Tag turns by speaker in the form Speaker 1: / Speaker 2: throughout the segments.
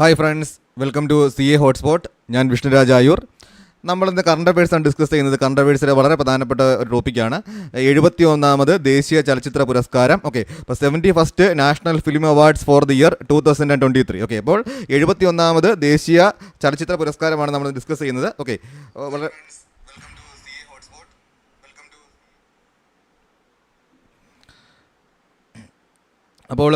Speaker 1: Hi friends welcome to C A hotspot ഞാൻ വിഷ്ണുരാജ് ആയൂർ. നമ്മളിന്ന് current affairs ആണ് ഡിസ്കസ് ചെയ്യുന്നത്. കറണ്ട് അഫയേഴ്സിലെ വളരെ പ്രധാനപ്പെട്ട ഒരു ടോപ്പിക്കാണ് എഴുപത്തി ഒന്നാമത് ദേശീയ ചലച്ചിത്ര പുരസ്കാരം. ഓക്കെ അപ്പോൾ seventy first national film awards for the year two thousand and twenty three okay അപ്പോൾ എഴുപത്തി ഒന്നാമത് ദേശീയ ചലച്ചിത്ര പുരസ്കാരമാണ് നമ്മൾ ഡിസ്കസ് ചെയ്യുന്നത്. ഓക്കെ വളരെ അപ്പോൾ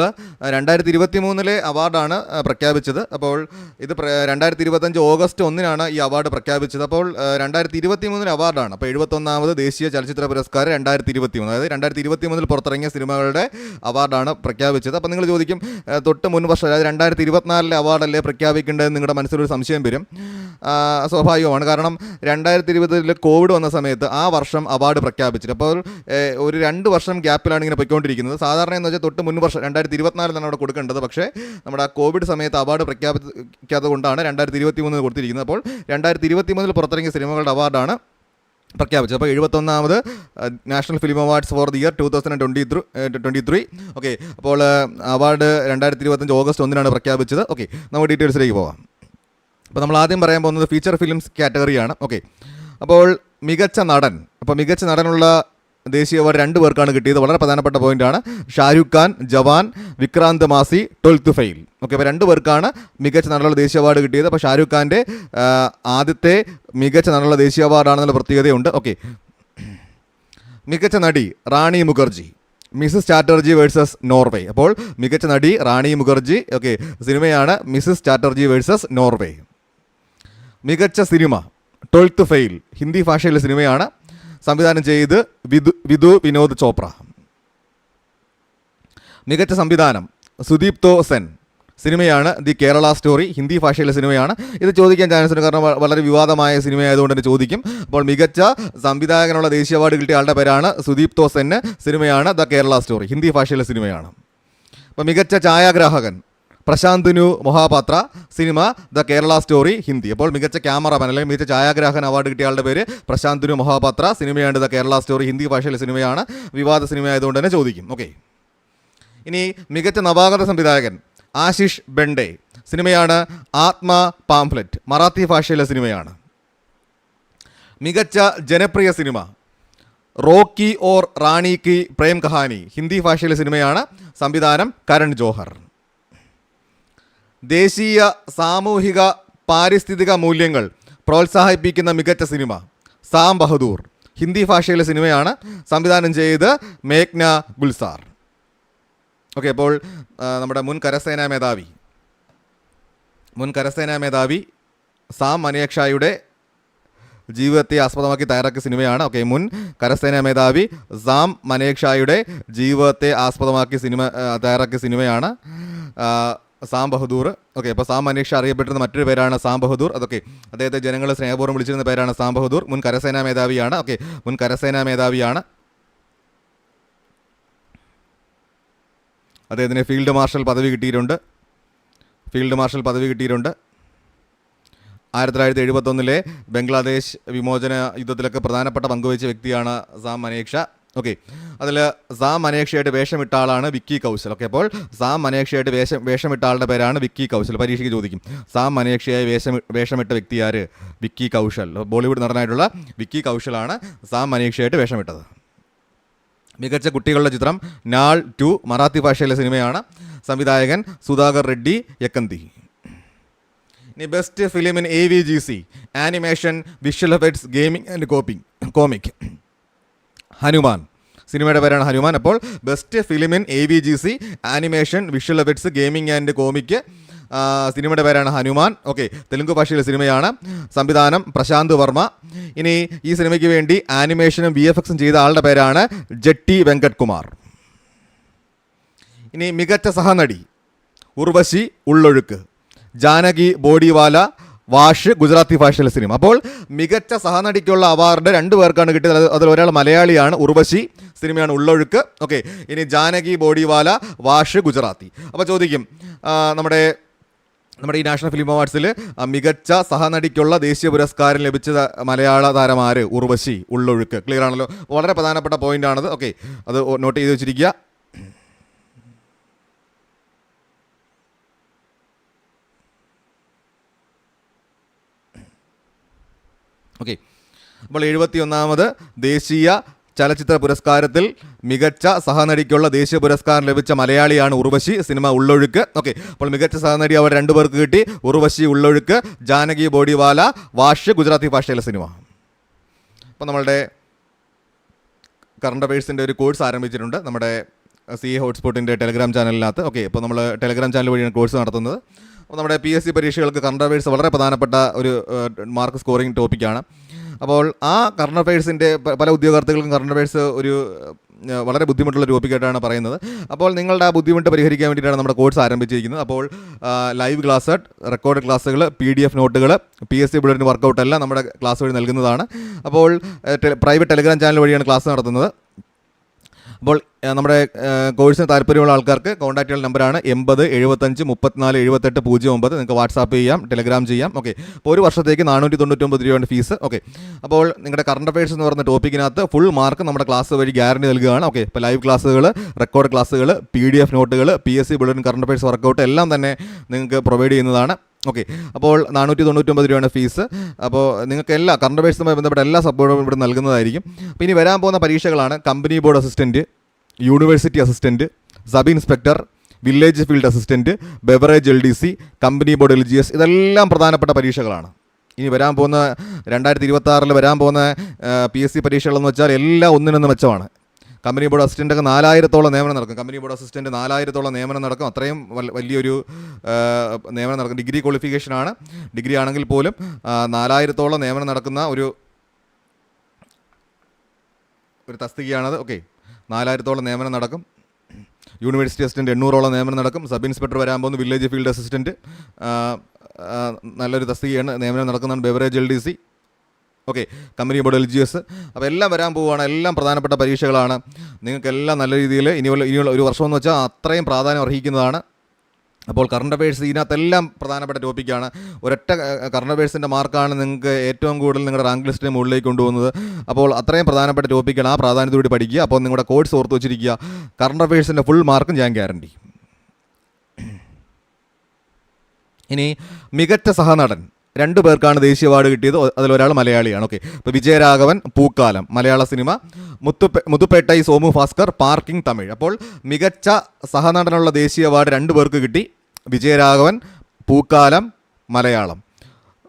Speaker 1: രണ്ടായിരത്തി ഇരുപത്തി മൂന്നിലെ അവാർഡാണ് പ്രഖ്യാപിച്ചത്. അപ്പോൾ ഇത് രണ്ടായിരത്തി ഇരുപത്തഞ്ച് ഓഗസ്റ്റ് ഒന്നിനാണ് ഈ അവാർഡ് പ്രഖ്യാപിച്ചത്. അപ്പോൾ രണ്ടായിരത്തി ഇരുപത്തി മൂന്നിലെ അവാർഡാണ്. അപ്പോൾ എഴുപത്തൊന്നാമത് ദേശീയ ചലച്ചിത്ര പുരസ്കാരം രണ്ടായിരത്തി ഇരുപത്തി മൂന്ന് അതായത് രണ്ടായിരത്തി ഇരുപത്തി മൂന്നിൽ പുറത്തിറങ്ങിയ സിനിമകളുടെ അവാർഡാണ് പ്രഖ്യാപിച്ചത്. അപ്പോൾ നിങ്ങൾ ചോദിക്കും തൊട്ട് മുൻ വർഷം അതായത് രണ്ടായിരത്തി ഇരുപത്തിനാലിലെ അവാർഡല്ലേ പ്രഖ്യാപിക്കേണ്ടതെന്ന് നിങ്ങളുടെ മനസ്സിലൊരു സംശയം വരും. സ്വാഭാവികമാണ്. കാരണം രണ്ടായിരത്തി ഇരുപതിൽ കോവിഡ് വന്ന സമയത്ത് ആ വർഷം അവാർഡ് പ്രഖ്യാപിച്ചിട്ട് അപ്പോൾ ഒരു രണ്ട് വർഷം ഗ്യാപ്പിലാണ് ഇങ്ങനെ പൊയ്ക്കൊണ്ടിരിക്കുന്നത്. സാധാരണ എന്ന് വെച്ചാൽ തൊട്ട് മുൻ വർഷം രണ്ടായിരത്തി ഇരുപത്തിനാലിലാണ് അവിടെ കൊടുക്കേണ്ടത്. പക്ഷേ നമ്മുടെ ആ കോവിഡ് സമയത്ത് അവാർഡ് പ്രഖ്യാപിക്കാത്തത് കൊണ്ടാണ് രണ്ടായിരത്തി ഇരുപത്തി മൂന്നിൽ കൊടുത്തിരിക്കുന്നത്. അപ്പോൾ രണ്ടായിരത്തി ഇരുപത്തി മൂന്നിൽ പുറത്തിറങ്ങിയ സിനിമകളുടെ അവാർഡാണ് പ്രഖ്യാപിച്ചത്. അപ്പോൾ എഴുപത്തൊന്നാമത് national film awards for the year two thousand twenty three twenty three okay അപ്പോൾ അവാർഡ് രണ്ടായിരത്തി ഇരുപത്തഞ്ച് ഓഗസ്റ്റ് ഒന്നിനാണ് പ്രഖ്യാപിച്ചത്. ഓക്കെ നമുക്ക് ഡീറ്റെയിൽസിലേക്ക് പോവാം. അപ്പോൾ നമ്മൾ ആദ്യം പറയാൻ പോകുന്നത് ഫീച്ചർ ഫിലിംസ് കാറ്റഗറിയാണ് ഓക്കെ അപ്പോൾ മികച്ച നടൻ അപ്പോൾ മികച്ച നടനുള്ള ദേശീയ അവാർഡ് രണ്ട് പേർക്കാണ് കിട്ടിയത്. വളരെ പ്രധാനപ്പെട്ട പോയിന്റാണ്. Shahrukh Khan Jawan Vikrant Massey twelfth fail okay അപ്പോൾ രണ്ട് പേർക്കാണ് മികച്ച നടനുള്ള ദേശീയ അവാർഡ് കിട്ടിയത്. അപ്പോൾ ഷാരൂഖ് ഖാന്റെ ആദ്യത്തെ മികച്ച നടനുള്ള ദേശീയ അവാർഡാണെന്നുള്ള പ്രത്യേകതയുണ്ട്. ഓക്കെ. മികച്ച നടി Rani Mukherji Mrs Chatterjee versus Norway. അപ്പോൾ മികച്ച നടി റാണി മുഖർജി ഓക്കെ സിനിമയാണ് മിസസ് ചാറ്റർജി വേഴ്സസ് നോർവേ. മികച്ച സിനിമ ട്വൽത്ത് ഫെയിൽ ഹിന്ദി ഭാഷയിലെ സിനിമയാണ് സംവിധാനം ചെയ്ത് വിദു വിധു വിനോദ് ചോപ്ര. മികച്ച സംവിധാനം സുദീപ് തോ സെൻ സിനിമയാണ് ദി കേരള സ്റ്റോറി ഹിന്ദി ഭാഷയിലെ സിനിമയാണ്. ഇത് ചോദിക്കാൻ ചാൻസ് ഉണ്ട് കാരണം വളരെ വിവാദമായ സിനിമയായതുകൊണ്ട് തന്നെ ചോദിക്കും. അപ്പോൾ മികച്ച സംവിധായകനുള്ള ദേശീയ അവാർഡ് കിട്ടിയ ആളുടെ പേരാണ് സുദീപ് തോ സെൻ സിനിമയാണ് ദ കേരള സ്റ്റോറി ഹിന്ദി ഭാഷയിലെ സിനിമയാണ്. അപ്പോൾ മികച്ച ഛായാഗ്രാഹകൻ പ്രശാന്തിനു Mohapatra cinema the Kerala story Hindi. അപ്പോൾ മികച്ച ക്യാമറമാൻ അല്ലെങ്കിൽ മികച്ച ഛായാഗ്രാഹകൻ അവാർഡ് കിട്ടിയ ആളുടെ പേര് പ്രശാന്തിനു മൊഹാപാത്ര. സിനിമയാണ് ദ കേരള സ്റ്റോറി. ഹിന്ദി ഭാഷയിലെ സിനിമയാണ്. വിവാദ സിനിമ ആയതുകൊണ്ട് തന്നെ ചോദിക്കും. ഓക്കെ. ഇനി മികച്ച നവാഗത സംവിധായകൻ ആശിഷ് ബെൻഡെ സിനിമയാണ് ആത്മ പാംഫ്ലെറ്റ്. മറാത്തി ഭാഷയിലെ സിനിമയാണ്. മികച്ച ജനപ്രിയ സിനിമ റോക്കി ഓർ റാണി കി പ്രേം കഹാനി. ഹിന്ദി ഭാഷയിലെ സിനിമയാണ് സംവിധാനം കരൺ ജോഹർ. ദേശീയ സാമൂഹിക പാരിസ്ഥിതിക മൂല്യങ്ങൾ പ്രോത്സാഹിപ്പിക്കുന്ന മികച്ച സിനിമ സാം ബഹദൂർ. ഹിന്ദി ഭാഷയിലെ സിനിമയാണ് സംവിധാനം ചെയ്ത് മേഘ്ന ഗുൽസാർ. ഓക്കെ അപ്പോൾ നമ്മുടെ മുൻ കരസേനാ മേധാവി മുൻ കരസേനാ മേധാവി സാം മനേക്ഷായുടെ ജീവിതത്തെ ആസ്പദമാക്കി തയ്യാറാക്കിയ സിനിമയാണ്. ഓക്കെ മുൻ കരസേനാ മേധാവി സാം മനേക്ഷായുടെ ജീവിതത്തെ ആസ്പദമാക്കി സിനിമ തയ്യാറാക്കിയ സിനിമയാണ്. സാം ബഹദൂർ. ഓക്കെ അപ്പോൾ സാം മനേക്ഷ അറിയപ്പെട്ടിരുന്ന മറ്റൊരു പേരാണ് സാം ബഹദൂർ. അതൊക്കെ അദ്ദേഹത്തെ ജനങ്ങൾ സ്നേഹപൂർവം വിളിച്ചിരുന്ന പേരാണ് സാം ബഹദൂർ. മുൻ കരസേനാ മേധാവിയാണ്. ഓക്കെ മുൻ കരസേനാ മേധാവിയാണ് അദ്ദേഹത്തിന് ഫീൽഡ് മാർഷൽ പദവി കിട്ടിയിട്ടുണ്ട്. ഫീൽഡ് മാർഷൽ പദവി കിട്ടിയിട്ടുണ്ട്. ആയിരത്തി തൊള്ളായിരത്തി എഴുപത്തൊന്നിലെ ബംഗ്ലാദേശ് വിമോചന യുദ്ധത്തിലൊക്കെ പ്രധാനപ്പെട്ട പങ്കുവഹിച്ച വ്യക്തിയാണ് സാം മനേക്ഷ ഓക്കെ അതിൽ സാം മനേക്ഷയായിട്ട് വേഷമിട്ട ആളാണ് വിക്കി കൗശൽ. ഓക്കെ അപ്പോൾ സാം മനേക്ഷയായിട്ട് വേഷം വേഷമിട്ട ആളുടെ പേരാണ് വിക്കി കൗശൽ. പരീക്ഷയ്ക്ക് ചോദിക്കും. സാം മനേക്ഷയായി വേഷം വേഷമിട്ട വ്യക്തി ആര്? വിക്കി കൗശൽ. ബോളിവുഡ് നടനായിട്ടുള്ള വിക്കി കൗശലാണ് സാം മനേക്ഷയായിട്ട് വേഷമിട്ടത്. മികച്ച കുട്ടികളുടെ ചിത്രം നാൾ ടു മറാത്തി ഭാഷയിലെ സിനിമയാണ്. സംവിധായകൻ സുധാകർ റെഡ്ഡി യക്കന്തി. ഇനി best film in A V G C animation visual effects gaming and copping comic Hanuman. സിനിമയുടെ പേരാണ് ഹനുമാൻ. അപ്പോൾ best film in A V G C animation visual effects gaming and comic സിനിമയുടെ പേരാണ് ഹനുമാൻ. ഓക്കെ തെലുങ്ക് ഭാഷയിലെ സിനിമയാണ്. സംവിധാനം പ്രശാന്ത് വർമ്മ. ഇനി ഈ സിനിമയ്ക്ക് വേണ്ടി ആനിമേഷനും വി എഫ് എക്സും ചെയ്ത ആളുടെ പേരാണ് ജെട്ടി വെങ്കട്ട് കുമാർ ഇനി മികച്ച സഹനടി ഉർവശി ഉള്ളൊഴുക്ക് ജാനകി ബോഡിവാല വാഷ് ഗുജറാത്തി ഭാഷയിലെ സിനിമ. അപ്പോൾ മികച്ച സഹനടിക്കുള്ള അവാർഡ് രണ്ട് പേർക്കാണ് കിട്ടിയത്. അതിൽ ഒരാൾ മലയാളിയാണ് ഉർവശി. സിനിമയാണ് ഉള്ളൊഴുക്ക്. ഓക്കെ ഇനി ജാനകി ബോഡിവാല വാഷ് ഗുജറാത്തി. അപ്പോൾ ചോദിക്കും നമ്മുടെ നമ്മുടെ ഈ നാഷണൽ ഫിലിം അവാർഡ്സിൽ മികച്ച സഹനടിക്കുള്ള ദേശീയ പുരസ്കാരം ലഭിച്ച മലയാള താരമാര് ഉർവശി ഉള്ളൊഴുക്ക്. ക്ലിയർ ആണല്ലോ? വളരെ പ്രധാനപ്പെട്ട പോയിന്റ് ആണത്. ഓക്കെ അത് നോട്ട് ചെയ്ത് വെച്ചിരിക്കുക. അപ്പോൾ എഴുപത്തി ഒന്നാമത് ദേശീയ ചലച്ചിത്ര പുരസ്കാരത്തിൽ മികച്ച സഹനടിക്കുള്ള ദേശീയ പുരസ്കാരം ലഭിച്ച മലയാളിയാണ് ഉർവശി സിനിമ ഉള്ളൊഴുക്ക്. ഓക്കെ. അപ്പോൾ മികച്ച സഹനടി അവർ രണ്ടുപേർക്ക് കിട്ടി. ഉർവശി ഉള്ളൊഴുക്ക് ജാനകി ബോഡിവാല വാഷ് ഗുജറാത്തി ഭാഷയിലെ സിനിമ. അപ്പോൾ നമ്മളുടെ കറണ്ട് അഫയേഴ്സിന്റെ ഒരു കോഴ്സ് ആരംഭിച്ചിട്ടുണ്ട് നമ്മുടെ സി എ ഹോട്ട്സ്പോട്ടിന്റെ ടെലഗ്രാം ചാനലിനകത്ത്. ഓക്കെ. ഇപ്പോൾ നമ്മൾ ടെലഗ്രാം ചാനൽ വഴിയാണ് കോഴ്സ് നടത്തുന്നത്. അപ്പോൾ നമ്മുടെ പി എസ് സി പരീക്ഷകൾക്ക് കറണ്ട് അഫയേഴ്സ് വളരെ പ്രധാനപ്പെട്ട ഒരു മാർക്ക് സ്കോറിംഗ് ടോപ്പിക്കാണ് അപ്പോൾ ആ കറണ്ട് അഫയേഴ്സിന്റെ പല ഉദ്യോഗാർത്ഥികൾക്കും കറണ്ട് അഫയേഴ്സ് ഒരു വളരെ ബുദ്ധിമുട്ടുള്ള ടോപ്പിക്കായിട്ടാണ് പറയുന്നത്. അപ്പോൾ നിങ്ങളുടെ ആ ബുദ്ധിമുട്ട് പരിഹരിക്കാൻ വേണ്ടിയിട്ടാണ് നമ്മുടെ കോഴ്സ് ആരംഭിച്ചിരിക്കുന്നത്. അപ്പോൾ ലൈവ് ക്ലാസ് റെക്കോർഡ് ക്ലാസ്സുകൾ പി ഡി എഫ് നോട്ടുകൾ P S C bulletin workout എല്ലാം നമ്മുടെ ക്ലാസ് വഴി നൽകുന്നതാണ്. അപ്പോൾ പ്രൈവറ്റ് ടെലിഗ്രാം ചാനൽ വഴിയാണ് ക്ലാസ് നടത്തുന്നത്. അപ്പോൾ നമ്മുടെ കോഴ്സിന് താല്പര്യമുള്ള ആൾക്കാർക്ക് കോൺടാക്ട് ചെയ്യുന്ന നമ്പറാണ് എൺപത് എഴുപത്തഞ്ച് മുപ്പത്തിനാല് എഴുപത്തെട്ട് പൂജ്യം ഒമ്പത്. നിങ്ങൾക്ക് വാട്സാപ്പ് ചെയ്യാം ടെലിഗ്രാം ചെയ്യാം. ഓക്കെ അപ്പോൾ ഒരു വർഷത്തേക്ക് നാനൂറ്റി തൊണ്ണൂറ്റൊമ്പത് രൂപയാണ് ഫീസ് ഓക്കെ അപ്പോൾ നിങ്ങളുടെ കറണ്ട് അഫയേഴ്സ് എന്ന് പറയുന്ന ടോപ്പിക്കിനകത്ത് ഫുൾ മാർക്ക് നമ്മുടെ ക്ലാസ് വഴി ഗ്യാരണ്ടി നൽകുകയാണ്. ഓക്കെ ഇപ്പോൾ ലൈവ് ക്ലാസ്സുകൾ റെക്കോർഡ് ക്ലാസ്സുകൾ പി ഡി എഫ് നോട്ടുകൾ P S C bulletin current affairs workout എല്ലാം തന്നെ നിങ്ങൾക്ക് പ്രൊവൈഡ് ചെയ്യുന്നതാണ്. ഓക്കെ അപ്പോൾ നാനൂറ്റി തൊണ്ണൂറ്റൊമ്പത് രൂപയാണ് ഫീസ് അപ്പോൾ നിങ്ങൾക്ക് എല്ലാ കറണ്ട് അഫയേഴ്സുമായി ബന്ധപ്പെട്ട എല്ലാ സപ്പോർട്ടും ഇവിടെ നൽകുന്നതായിരിക്കും. അപ്പോൾ ഇനി വരാൻ പോകുന്ന പരീക്ഷകളാണ് company board assistant university assistant sub inspector village field assistant beverage L D C company board L G S ഇതെല്ലാം പ്രധാനപ്പെട്ട പരീക്ഷകളാണ്. ഇനി വരാൻ പോകുന്ന രണ്ടായിരത്തി ഇരുപത്തി വരാൻ പോകുന്ന പി എസ് സി പരീക്ഷകളെന്ന് വെച്ചാൽ എല്ലാം ഒന്നിനൊന്ന് മെച്ചമാണ്. കമ്പനി ബോർഡ് അസിസ്റ്റന്റൊക്കെ നാലായിരത്തോളം നിയമനം നടക്കും. കമ്പനി ബോർഡ് അസിസ്റ്റന്റ് നാലായിരത്തോളം നിയമനം നടക്കും. അത്രയും വലിയൊരു നിയമനം നടക്കും. ഡിഗ്രി ക്വാളിഫിക്കേഷനാണ്. ഡിഗ്രി ആണെങ്കിൽ പോലും നാലായിരത്തോളം നിയമനം നടക്കുന്ന ഒരു ഒരു തസ്തികയാണത്. ഓക്കെ. നാലായിരത്തോളം നിയമനം നടക്കും. യൂണിവേഴ്സിറ്റി അസിസ്റ്റന്റ് എണ്ണൂറോളം നിയമനം നടക്കും. സബ് ഇൻസ്പെക്ടർ വരാൻ പോകുന്നു വില്ലേജ് ഫീൽഡ് അസിസ്റ്റന്റ് നല്ലൊരു തസ്തികയാണ് നിയമനം നടക്കുന്നതാണ് beverage L D C. Okay company board L G S അപ്പോൾ എല്ലാം വരാൻ പോവുകയാണ്. എല്ലാം പ്രധാനപ്പെട്ട പരീക്ഷകളാണ്. നിങ്ങൾക്കെല്ലാം നല്ല രീതിയിൽ ഇനിയുള്ള ഇനിയുള്ള ഒരു വർഷം എന്ന് വെച്ചാൽ അത്രയും പ്രാധാന്യം അർഹിക്കുന്നതാണ്. അപ്പോൾ കറണ്ട് അഫയേഴ്സ് ഇതിനകത്തെല്ലാം പ്രധാനപ്പെട്ട ടോപ്പിക്കാണ് ഒരൊറ്റ കറണ്ട് അഫയേഴ്സിന്റെ മാർക്കാണ് നിങ്ങൾക്ക് ഏറ്റവും കൂടുതൽ നിങ്ങളുടെ റാങ്ക് ലിസ്റ്റിന് മുകളിലേക്ക് കൊണ്ടുപോകുന്നത്. അപ്പോൾ അത്രയും പ്രധാനപ്പെട്ട ടോപ്പിക്കാണ് ആ പ്രാധാന്യത്തോടെ പഠിക്കുക. അപ്പോൾ നിങ്ങളുടെ കോഴ്സ് ഓർത്ത് വെച്ചിരിക്കുക. കറണ്ട് അഫയേഴ്സിന്റെ ഫുൾ മാർക്കും ഞാൻ ഗ്യാരണ്ടി ഇനി മികച്ച സഹനടൻ. രണ്ടു പേർക്കാണ് ദേശീയ അവാർഡ് കിട്ടിയത്. അതിലൊരാൾ മലയാളിയാണ്. ഓക്കെ അപ്പോൾ വിജയരാഘവൻ പൂക്കാലം മലയാള സിനിമ മുത്തുപെ മുത്തുപ്പേട്ടൈ സോമു ഭാസ്കർ പാർക്കിംഗ് തമിഴ്. അപ്പോൾ മികച്ച സഹനടനുള്ള ദേശീയ അവാർഡ് രണ്ടു പേർക്ക് കിട്ടി. വിജയരാഘവൻ പൂക്കാലം മലയാളം.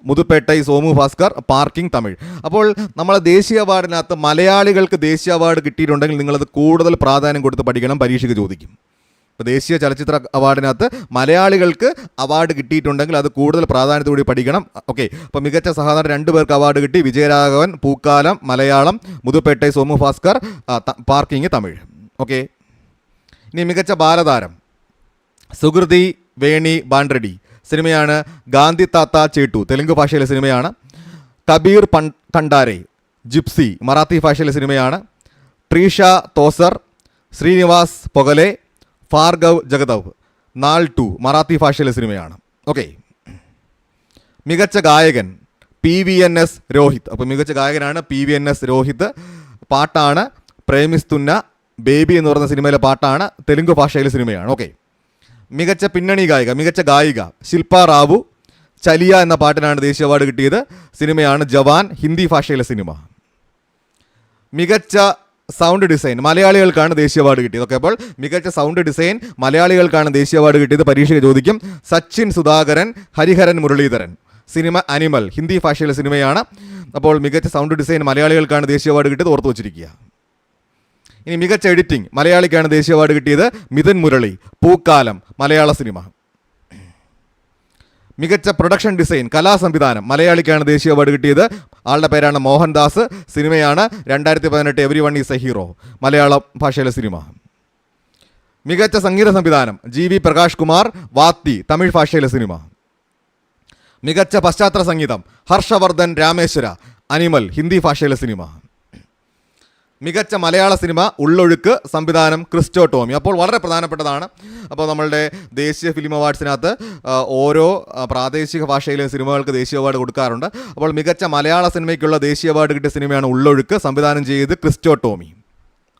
Speaker 1: മുതുപ്പേട്ടൈ സോമു ഭാസ്കർ പാർക്കിംഗ് തമിഴ്. അപ്പോൾ നമ്മൾ ദേശീയ അവാർഡിനകത്ത് മലയാളികൾക്ക് ദേശീയ അവാർഡ് കിട്ടിയിട്ടുണ്ടെങ്കിൽ നിങ്ങളത് കൂടുതൽ പ്രാധാന്യം കൊടുത്ത് പഠിക്കണം. പരീക്ഷയ്ക്ക് ചോദിക്കും. ഇപ്പോൾ ദേശീയ ചലച്ചിത്ര അവാർഡിനകത്ത് മലയാളികൾക്ക് അവാർഡ് കിട്ടിയിട്ടുണ്ടെങ്കിൽ അത് കൂടുതൽ പ്രാധാന്യത്തോടെ പഠിക്കണം. ഓക്കെ അപ്പോൾ മികച്ച സഹോദരൻ രണ്ട് പേർക്ക് അവാർഡ് കിട്ടി. വിജയരാഘവൻ പൂക്കാലം മലയാളം മുതുപേട്ടൈ സോമു ഭാസ്കർ പാർക്കിംഗ് തമിഴ്. ഓക്കെ ഇനി മികച്ച ബാലതാരം. സുഹൃതി വേണി ബാൻഡ്രഡി സിനിമയാണ് ഗാന്ധി താത്ത ചേട്ടു. തെലുങ്ക് ഭാഷയിലെ സിനിമയാണ്. കബീർ പൺ കണ്ടാരെ ജിപ്സി മറാത്തി ഭാഷയിലെ സിനിമയാണ്. ട്രീഷ തോസർ ശ്രീനിവാസ് പൊഗലെ ഭാർഗവ് ജഗദവ് നാൾ ടു മറാത്തി ഭാഷയിലെ സിനിമയാണ്. ഓക്കെ മികച്ച ഗായകൻ P V N S Rohit. അപ്പോൾ മികച്ച ഗായകനാണ് P V N S Rohit. പാട്ടാണ് പ്രേമിസ്തുന്ന ബേബി എന്ന് പറയുന്ന സിനിമയിലെ പാട്ടാണ് തെലുങ്ക് ഭാഷയിലെ സിനിമയാണ്. ഓക്കെ മികച്ച പിന്നണി ഗായിക മികച്ച ഗായിക ശില്പ റാവു ചലിയ എന്ന പാട്ടിനാണ് ദേശീയ അവാർഡ് കിട്ടിയത്. സിനിമയാണ് ജവാൻ ഹിന്ദി ഭാഷയിലെ സിനിമ. മികച്ച സൗണ്ട് ഡിസൈൻ മലയാളികൾക്കാണ് ദേശീയ അവാർഡ് കിട്ടിയത്. ഓക്കെ അപ്പോൾ മികച്ച സൗണ്ട് ഡിസൈൻ മലയാളികൾക്കാണ് ദേശീയ അവാർഡ് കിട്ടിയത്. പരീക്ഷയ്ക്ക് ചോദിക്കും. സച്ചിൻ സുധാകരൻ ഹരിഹരൻ മുരളീധരൻ. സിനിമ അനിമൽ ഹിന്ദി ഭാഷയിലെ സിനിമയാണ്. അപ്പോൾ മികച്ച സൗണ്ട് ഡിസൈൻ മലയാളികൾക്കാണ് ദേശീയ അവാർഡ് കിട്ടിയത്. ഓർത്തു വച്ചിരിക്കുക. ഇനി മികച്ച എഡിറ്റിംഗ് മലയാളിക്കാണ് ദേശീയ അവാർഡ് കിട്ടിയത് മിഥുൻ മുരളി. പൂക്കാലം മലയാള സിനിമ. മികച്ച പ്രൊഡക്ഷൻ ഡിസൈൻ കലാ സംവിധാനം മലയാളിക്കാണ് ദേശീയ അവാർഡ് കിട്ടിയത്. ആളുടെ പേരാണ് മോഹൻദാസ്. സിനിമയാണ്. രണ്ടായിരത്തി പതിനെട്ട് everyone is a hero Malayala ഭാഷയിലെ സിനിമ. മികച്ച സംഗീത സംവിധാനം ജി വി പ്രകാശ് കുമാർ വാത്തി തമിഴ് ഭാഷയിലെ സിനിമ. മികച്ച പശ്ചാത്തല സംഗീതം ഹർഷവർദ്ധൻ രാമേശ്വര അനിമൽ ഹിന്ദി ഭാഷയിലെ സിനിമ. മികച്ച മലയാള സിനിമ ഉള്ളൊഴുക്ക് സംവിധാനം ക്രിസ്റ്റോ ടോമി. അപ്പോൾ വളരെ പ്രധാനപ്പെട്ടതാണ്. അപ്പോൾ നമ്മളുടെ ദേശീയ ഫിലിം അവാർഡ്സിനകത്ത് ഓരോ പ്രാദേശിക ഭാഷയിലെ സിനിമകൾക്ക് ദേശീയ അവാർഡ് കൊടുക്കാറുണ്ട്. അപ്പോൾ മികച്ച മലയാള സിനിമയ്ക്കുള്ള ദേശീയ അവാർഡ് കിട്ടിയ സിനിമയാണ് ഉള്ളൊഴുക്ക് സംവിധാനം ചെയ്ത് ക്രിസ്റ്റോ ടോമി.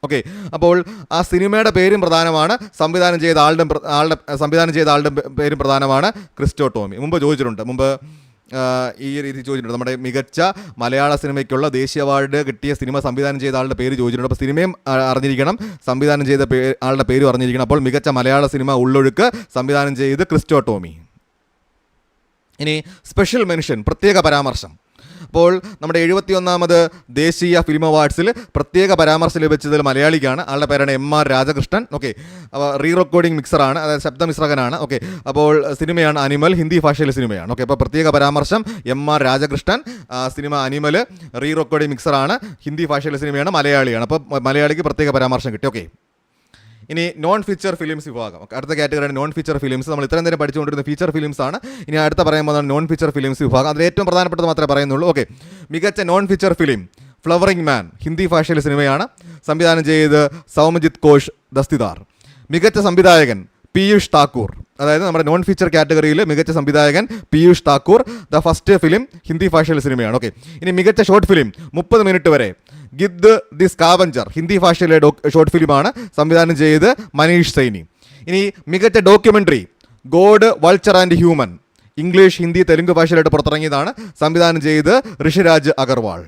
Speaker 1: ഓക്കെ. അപ്പോൾ ആ സിനിമയുടെ പേരും പ്രധാനമാണ്. സംവിധാനം ചെയ്ത ആളുടെ ആളുടെ സംവിധാനം ചെയ്ത ആളുടെ പേരും പ്രധാനമാണ് ക്രിസ്റ്റോ ടോമി. മുമ്പ് ചോദിച്ചിട്ടുണ്ട്. മുമ്പ് ഈ രീതി ചോദിച്ചിട്ടുണ്ട്. നമ്മുടെ മികച്ച മലയാള സിനിമയ്ക്കുള്ള ദേശീയ അവാർഡ് കിട്ടിയ സിനിമ സംവിധാനം ചെയ്ത ആളുടെ പേര് ചോദിച്ചിട്ടുണ്ട്. അപ്പോൾ സിനിമയും അറിഞ്ഞിരിക്കണം. സംവിധാനം ചെയ്ത പേ ആളുടെ പേരും അറിഞ്ഞിരിക്കണം. അപ്പോൾ മികച്ച മലയാള സിനിമ ഉള്ളൊഴുക്ക് സംവിധാനം ചെയ്ത് ക്രിസ്റ്റോ ടോമി. ഇനി സ്പെഷ്യൽ മെൻഷൻ പ്രത്യേക പരാമർശം. അപ്പോൾ നമ്മുടെ എഴുപത്തിയൊന്നാമത് ദേശീയ ഫിലിം അവാർഡ്സിൽ പ്രത്യേക പരാമർശം ലഭിച്ചതിൽ മലയാളിക്കാണ്. ആളുടെ പേരാണ് M R Rajakrishnan. Okay re recording മിക്സറാണ് അതായത് ശബ്ദമിശ്രകനാണ്. ഓക്കെ അപ്പോൾ സിനിമയാണ് അനിമൽ ഹിന്ദി ഭാഷയിലെ സിനിമയാണ്. ഓക്കെ അപ്പോൾ പ്രത്യേക പരാമർശം M R Rajakrishnan. Cinema animal re recording മിക്സറാണ് Hindi ഭാഷയിലെ സിനിമയാണ് മലയാളിയാണ്. അപ്പോൾ മലയാളിക്ക് പ്രത്യേക പരാമർശം കിട്ടി. ഓക്കെ ഇനി നോൺ ഫീച്ചർ ഫിലിംസ് വിഭാഗം. അടുത്ത കാറ്റഗറിയാണ് നോൺ ഫീച്ചർ ഫിലിംസ് നമ്മൾ ഇത്രയും നേരം പഠിച്ചുകൊണ്ടിരുന്ന ഫീച്ചർ ഫിലിംസ് ആണ്. ഇനി അടുത്ത പറയാൻ നോൺ ഫീച്ചർ ഫിലിംസ് വിഭാഗം. അതിൽ ഏറ്റവും പ്രധാനപ്പെട്ടത് മാത്രമേ പറയുന്നുള്ളൂ. ഓക്കെ മികച്ച non feature film flowering man Hindi ഭാഷയിലെ സിനിമയാണ്. സംവിധാനം ചെയ്ത് സൗമജിത് കോഷ് ദസ്തിദാർ. മികച്ച സംവിധായകൻ പീയൂഷ് താക്കൂർ. അതായത് നമ്മുടെ നോൺ ഫീച്ചർ കാറ്റഗറിയിൽ മികച്ച സംവിധായകൻ Piyush Thakur. The first film Hindi ഭാഷയിലെ സിനിമയാണ്. ഓക്കെ ഇനി മികച്ച ഷോർട്ട് ഫിലിം മുപ്പത് മിനിറ്റ് വരെ ഗിദ് ദി സ്കാവഞ്ചർ. ഹിന്ദി ഭാഷയിലെ ഷോർട്ട് ഫിലിമാണ് സംവിധാനം ചെയ്ത് മനീഷ് സൈനി. ഇനി മികച്ച documentary god vulture and human. English Hindi Telugu ഭാഷയിലായിട്ട് പുറത്തിറങ്ങിയതാണ് സംവിധാനം ചെയ്ത് ഋഷിരാജ് അഗർവാൾ.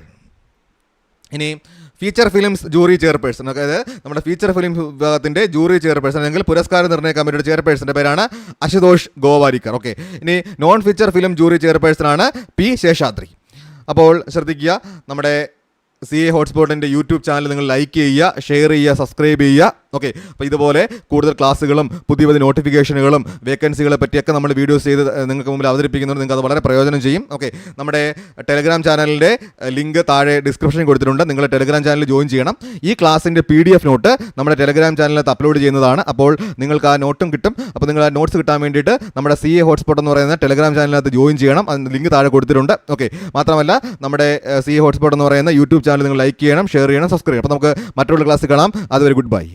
Speaker 1: ഇനി ഫീച്ചർ ഫിലിംസ് ജൂറി ചെയർപേഴ്സൺ അതായത് നമ്മുടെ ഫീച്ചർ ഫിലിം വിഭാഗത്തിന്റെ ജൂറി ചെയർപേഴ്സൺ അല്ലെങ്കിൽ പുരസ്കാര നിർണയ കമ്മിറ്റിയുടെ ചെയർപേഴ്സന്റെ പേരാണ് അശുതോഷ് ഗോവാരിക്കർ. ഓക്കെ ഇനി non feature film jury chairperson ആണ് പി ശേഷാദ്രി. അപ്പോൾ ശ്രദ്ധിക്കുക നമ്മുടെ സി എ ഹോട്ട്സ്പോട്ടിന്റെ യൂട്യൂബ് ചാനൽ നിങ്ങൾ ലൈക്ക് ചെയ്യുക ഷെയർ ചെയ്യുക സബ്സ്ക്രൈബ് ചെയ്യുക. ഓക്കെ അപ്പോൾ ഇതുപോലെ കൂടുതൽ ക്ലാസ്സുകളും പുതിയ പുതിയ നോട്ടിഫിക്കേഷനുകളും വേക്കൻസികളെ പറ്റിയൊക്കെ നമ്മൾ വീഡിയോസ് ചെയ്ത് നിങ്ങൾക്ക് മുമ്പിൽ അവതരിപ്പിക്കുന്നുണ്ട് നിങ്ങൾക്ക് അത് വളരെ പ്രയോജനം ചെയ്യും. ഓക്കെ നമ്മുടെ ടെലഗ്രാം ചാനലിന്റെ ലിങ്ക് താഴെ ഡിസ്ക്രിപ്ഷനിൽ കൊടുത്തിട്ടുണ്ട്. നിങ്ങൾ ടെലഗ്രാം ചാനൽ ജോയിൻ ചെയ്യണം. ഈ ക്ലാസ്സിന്റെ പി ഡി എഫ് നോട്ട് നമ്മുടെ ടെലഗ്രാം ചാനലിനകത്ത് അപ്ലോഡ് ചെയ്യുന്നതാണ്. അപ്പോൾ നിങ്ങൾക്ക് ആ നോട്ടും കിട്ടും. അപ്പോൾ നിങ്ങൾ ആ നോട്ട്സ് കിട്ടാൻ വേണ്ടിയിട്ട് നമ്മുടെ സി എ ഹോട്ട്സ്പോട്ട് എന്ന് പറയുന്ന ടെലഗ്രാം ചാനലിനകത്ത് ജോയിൻ ചെയ്യണം. അതിന് ലിങ്ക് താഴെ കൊടുത്തിട്ടുണ്ട്. ഓക്കെ മാത്രമല്ല നമ്മുടെ സി എ ഹോട്ട്സ്പോട്ട് എന്ന് പറയുന്ന യൂട്യൂബ് ചാനൽ നിങ്ങൾ ലൈക്ക് ചെയ്യണം ഷെയർ ചെയ്യണം സബ്സ്ക്രൈബ് ചെയ്യണം. അപ്പോൾ നമുക്ക് മറ്റുള്ള ക്ലാസ് കാണാം. അതുവരെ ഗുഡ് ബൈ.